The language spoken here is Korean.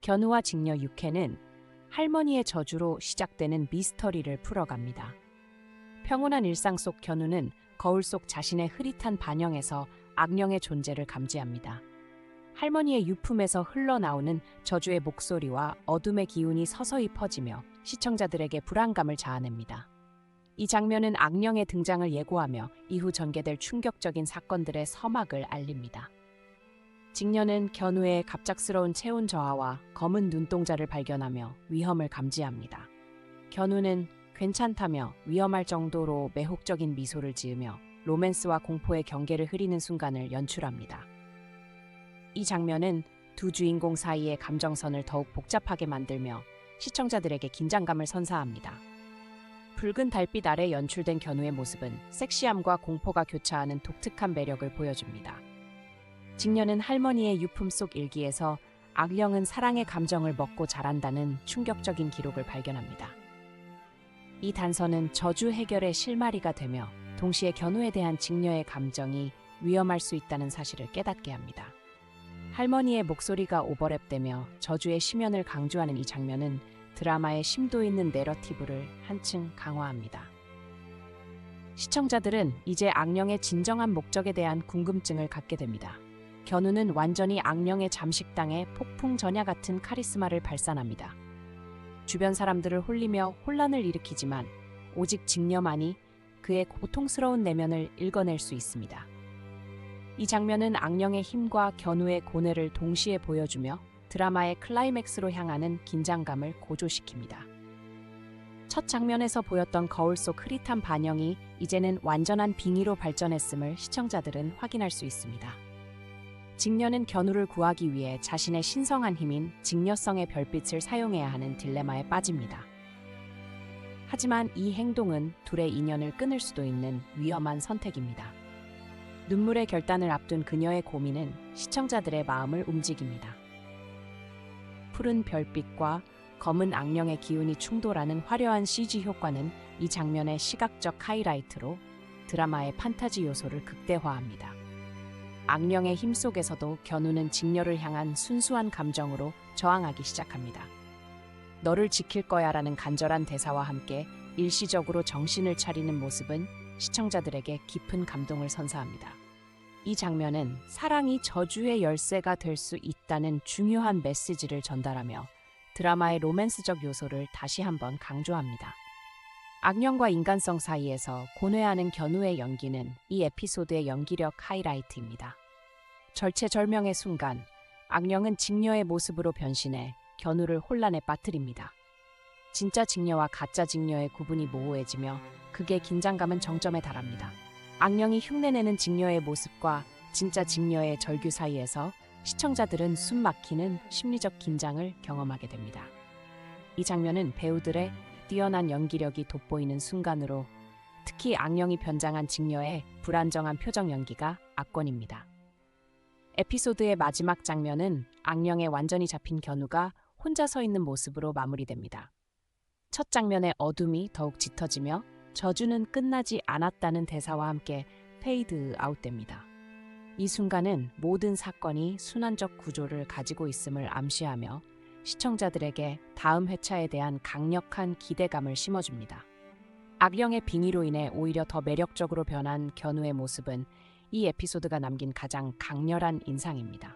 견우와 직녀 6회는 할머니의 저주로 시작되는 미스터리를 풀어갑니다. 평온한 일상 속 견우는 거울 속 자신의 흐릿한 반영에서 악령의 존재를 감지합니다. 할머니의 유품에서 흘러나오는 저주의 목소리와 어둠의 기운이 서서히 퍼지며 시청자들에게 불안감을 자아냅니다. 이 장면은 악령의 등장을 예고하며 이후 전개될 충격적인 사건들의 서막을 알립니다. 직녀는 견우의 갑작스러운 체온 저하와 검은 눈동자를 발견하며 위험을 감지합니다. 견우는 괜찮다며 위험할 정도로 매혹적인 미소를 지으며 로맨스와 공포의 경계를 흐리는 순간을 연출합니다. 이 장면은 두 주인공 사이의 감정선을 더욱 복잡하게 만들며 시청자들에게 긴장감을 선사합니다. 붉은 달빛 아래 연출된 견우의 모습은 섹시함과 공포가 교차하는 독특한 매력을 보여줍니다. 직녀는 할머니의 유품 속 일기에서 악령은 사랑의 감정을 먹고 자란다는 충격적인 기록을 발견합니다. 이 단서는 저주 해결의 실마리가 되며 동시에 견우에 대한 직녀의 감정이 위험할 수 있다는 사실을 깨닫게 합니다. 할머니의 목소리가 오버랩되며 저주의 심연을 강조하는 이 장면은 드라마의 심도 있는 내러티브를 한층 강화합니다. 시청자들은 이제 악령의 진정한 목적에 대한 궁금증을 갖게 됩니다. 견우는 완전히 악령의 잠식당에 폭풍 전야 같은 카리스마를 발산합니다. 주변 사람들을 홀리며 혼란을 일으키지만 오직 직녀만이 그의 고통스러운 내면을 읽어낼 수 있습니다. 이 장면은 악령의 힘과 견우의 고뇌를 동시에 보여주며 드라마의 클라이맥스로 향하는 긴장감을 고조시킵니다. 첫 장면에서 보였던 거울 속 흐릿한 반영이 이제는 완전한 빙의로 발전했음을 시청자들은 확인할 수 있습니다. 직녀는 견우를 구하기 위해 자신의 신성한 힘인 직녀성의 별빛을 사용해야 하는 딜레마에 빠집니다. 하지만 이 행동은 둘의 인연을 끊을 수도 있는 위험한 선택입니다. 눈물의 결단을 앞둔 그녀의 고민은 시청자들의 마음을 움직입니다. 푸른 별빛과 검은 악령의 기운이 충돌하는 화려한 CG 효과는 이 장면의 시각적 하이라이트로 드라마의 판타지 요소를 극대화합니다. 악령의 힘 속에서도 견우는 직녀를 향한 순수한 감정으로 저항하기 시작합니다. 너를 지킬 거야 라는 간절한 대사와 함께 일시적으로 정신을 차리는 모습은 시청자들에게 깊은 감동을 선사합니다. 이 장면은 사랑이 저주의 열쇠가 될 수 있다는 중요한 메시지를 전달하며 드라마의 로맨스적 요소를 다시 한번 강조합니다. 악령과 인간성 사이에서 고뇌하는 견우의 연기는 이 에피소드의 연기력 하이라이트입니다. 절체절명의 순간, 악령은 직녀의 모습으로 변신해 견우를 혼란에 빠뜨립니다. 진짜 직녀와 가짜 직녀의 구분이 모호해지며 극의 긴장감은 정점에 달합니다. 악령이 흉내내는 직녀의 모습과 진짜 직녀의 절규 사이에서 시청자들은 숨 막히는 심리적 긴장을 경험하게 됩니다. 이 장면은 배우들의 뛰어난 연기력이 돋보이는 순간으로 특히 악령이 변장한 직녀의 불안정한 표정 연기가 압권입니다. 에피소드의 마지막 장면은 악령에 완전히 잡힌 견우가 혼자 서 있는 모습으로 마무리됩니다. 첫 장면의 어둠이 더욱 짙어지며 저주는 끝나지 않았다는 대사와 함께 페이드 아웃됩니다. 이 순간은 모든 사건이 순환적 구조를 가지고 있음을 암시하며 시청자들에게 다음 회차에 대한 강력한 기대감을 심어줍니다. 악령의 빙의로 인해 오히려 더 매력적으로 변한 견우의 모습은 이 에피소드가 남긴 가장 강렬한 인상입니다.